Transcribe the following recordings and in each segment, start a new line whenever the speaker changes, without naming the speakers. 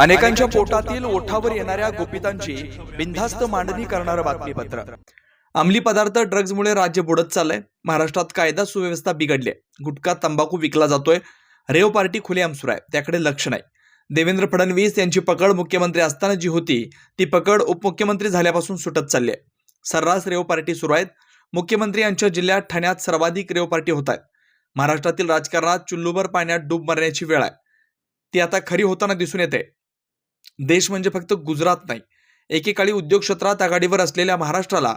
अनेकांच्या पोटातील ओठावर येणाऱ्या गोपितांची बिनधास्त मांडणी करणारं बातमीपत्र. अंमली पदार्थ ड्रग्जमुळे राज्य बुडत चाललंय. महाराष्ट्रात कायदा सुव्यवस्था बिघडली गुटखा तंबाखू विकला जातोय. रेव पार्टी खुलेआम सुरू आहे त्याकडे लक्ष नाही. देवेंद्र फडणवीस यांची पकड मुख्यमंत्री असताना जी होती ती पकड उपमुख्यमंत्री झाल्यापासून सुटत चालली आहे. सर्रास रेव पार्टी सुरू आहेत. मुख्यमंत्री यांच्या जिल्ह्यात ठाण्यात सर्वाधिक रेव पार्टी होत आहेत. महाराष्ट्रातील राजकारणात चुल्लूभर पाण्यात डूब मारण्याची वेळ आहे. ती आता खरी होताना दिसून येते. देश म्हणजे फक्त गुजरात नाही एकेकाळी उद्योग क्षेत्रात आघाडीवर असलेल्या महाराष्ट्राला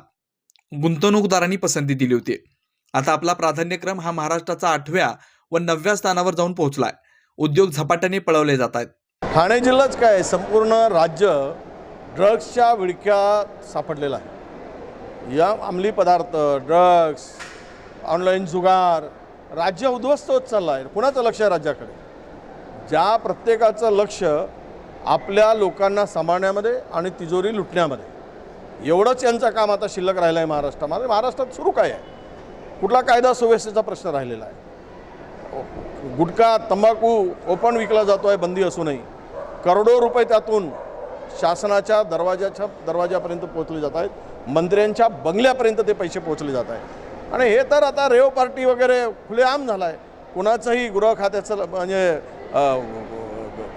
गुंतवणूकदारांनी पसंती दिली होती. आता आपला प्राधान्यक्रम हा महाराष्ट्राचा आठव्या व नवव्या स्थानावर जाऊन पोहोचलाय. उद्योग झपाट्याने पळवले जात आहेत.
ठाणे जिल्हाच काय संपूर्ण राज्य ड्रग्सच्या विळक्यात सापडलेलं आहे. या अंमली पदार्थ ड्रग्स ऑनलाईन जुगार राज्य उद्ध्वस्त होत चाललं आहे. कुणाचं लक्ष आहे राज्याकडे? ज्या प्रत्येकाचं लक्ष आपल्या लोकांना सांभाळण्यामध्ये आणि तिजोरी लुटण्यामध्ये. एवढंच यांचं काम आता शिल्लक राहिलं आहे महाराष्ट्रामध्ये म्हणजे महाराष्ट्रात सुरू काय आहे? कुठला कायदा सुव्यवस्थेचा प्रश्न राहिलेला आहे? गुटखा तंबाखू ओपन विकला जातो आहे बंदी असूनही. करोडो रुपये त्यातून शासनाच्या दरवाजाच्या दरवाजापर्यंत पोहोचले जात आहेत. मंत्र्यांच्या बंगल्यापर्यंत ते पैसे पोहोचले जात आहेत. आणि हे तर आता रेव पार्टी वगैरे खुलेआम झाला आहे कुणाचंही गृह खात्याचं म्हणजे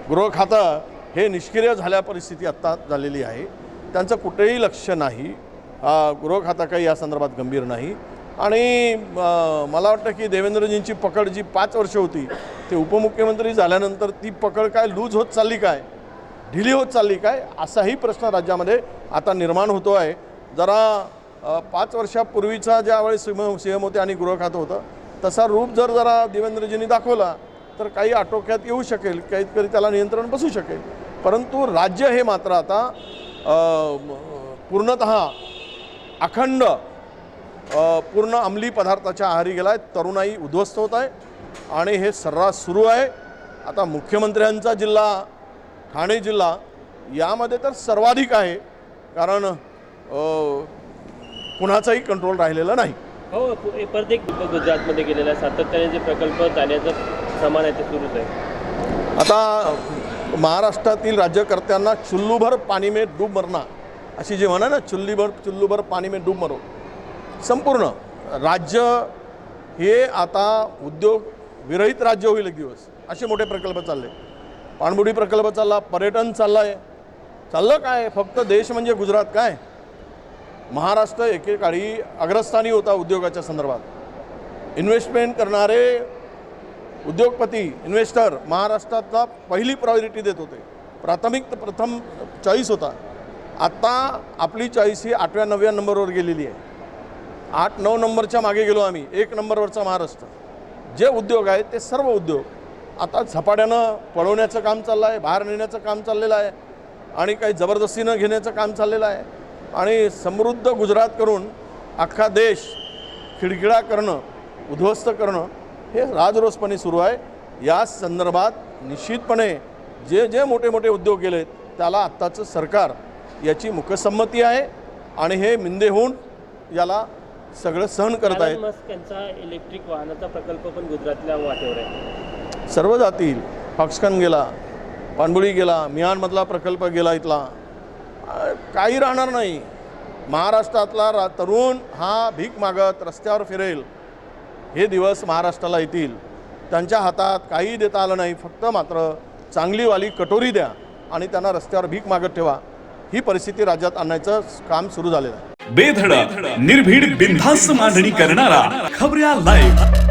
गृह खातं हे निष्क्रिय झाल्या परिस्थिती आत्ता झालेली आहे. त्यांचं कुठेही लक्ष नाही. गृहखाता गृह काही या संदर्भात गंभीर नाही. आणि मला वाटतं की देवेंद्रजींची पकड जी पाच वर्ष होती ते उपमुख्यमंत्री झाल्यानंतर ती पकड काय लूज होत चालली काय? ढिली होत चालली काय? असाही प्रश्न राज्यामध्ये आता निर्माण होतो आहे. जरा पाच वर्षापूर्वीचा ज्यावेळेस सीम सी एम होते आणि गृह खातं होतं तसा रूप जर जरा देवेंद्रजींनी दाखवला तर काही आटोक्यात येऊ शकेल काहीतरी त्याला नियंत्रण बसू शकेल. परंतु राज्य हे मात्र आता पूर्णत अखंड पूर्ण अंमली पदार्थाच्या आहारी गेला आहे तरुणाई उद्ध्वस्त होत आहे आणि हे सर्रास सुरू आहे. आता मुख्यमंत्र्यांचा जिल्हा ठाणे जिल्हा यामध्ये तर सर्वाधिक आहे. कारण कुणाचाही कंट्रोल राहिलेला नाही.
हो परत एक गुजरातमध्ये गेलेला सातत्याने जे प्रकल्प जाण्याचं समान आहे ते सुरूच आहे.
आता महाराष्ट्रातील राज्यकर्त्यांना चुल्लूभर पाणी में डूब मरना अशी जी म्हणा ना चुल्लीभर चुल्लूभर पाणी में डूब मरो. संपूर्ण राज्य हे आता उद्योग विरहित राज्य होईल एक दिवस असे मोठे प्रकल्प चालले. पाणबुडी प्रकल्प चालला पर्यटन चाललं आहे चाललं काय? फक्त देश म्हणजे गुजरात काय? महाराष्ट्र एकेकाळी अग्रस्थानी होता उद्योगाच्या संदर्भात. इन्व्हेस्टमेंट करणारे उद्योगपती इन्व्हेस्टर महाराष्ट्रातला पहिली प्रायोरिटी देत होते. प्राथमिक प्रथम चॉईस होता. आत्ता आपली चॉईस ही आठव्या नवव्या नंबरवर गेलेली आहे. आठ नऊ नंबरच्या मागे गेलो आम्ही. एक नंबरवरचा महाराष्ट्र. जे उद्योग आहेत ते सर्व उद्योग. आता झपाट्यानं पळवण्याचं काम चाललं आहे बाहेर नेण्याचं काम चाललेलं आहे आणि काही जबरदस्तीनं घेण्याचं काम चाललेलं आहे. आणि समृद्ध गुजरात करून अख्खा देश खिडखिडा करणं उद्ध्वस्त करणं हे राजरोसपणे सुरू आहे. या संदर्भात निश्चितपणे जे जे मोठे मोठे उद्योग गेलेत त्याला आत्ताचं सरकार याची मुखसंमती आहे आणि हे मिंदे होऊन याला सगळं सहन करत आहेत.
एलन मस्क यांचा इलेक्ट्रिक वाहनाचा प्रकल्प पण गुजरातल्या वाटेवर आहे.
सर्व जातील. फॉक्सकन गेला पाणबुडी गेला मिहानमधला प्रकल्प गेला इथला. काही राहणार नाही. महाराष्ट्रातला रा तरुण हा भीक मागत रस्त्यावर फिरेल. हे दिवस महाराष्ट्राला येतील. त्यांच्या हातात काही देता आलं नाही. फक्त मात्र चांगलीवाली कटोरी द्या आणि त्यांना रस्त्यावर भीक मागत ठेवा. ही परिस्थिती राज्यात आणण्याचं काम सुरू झालेलं आहे.
बेधडक निर्भीड बिनधास्त मांडणी करणारा खबऱ्या लाईव्ह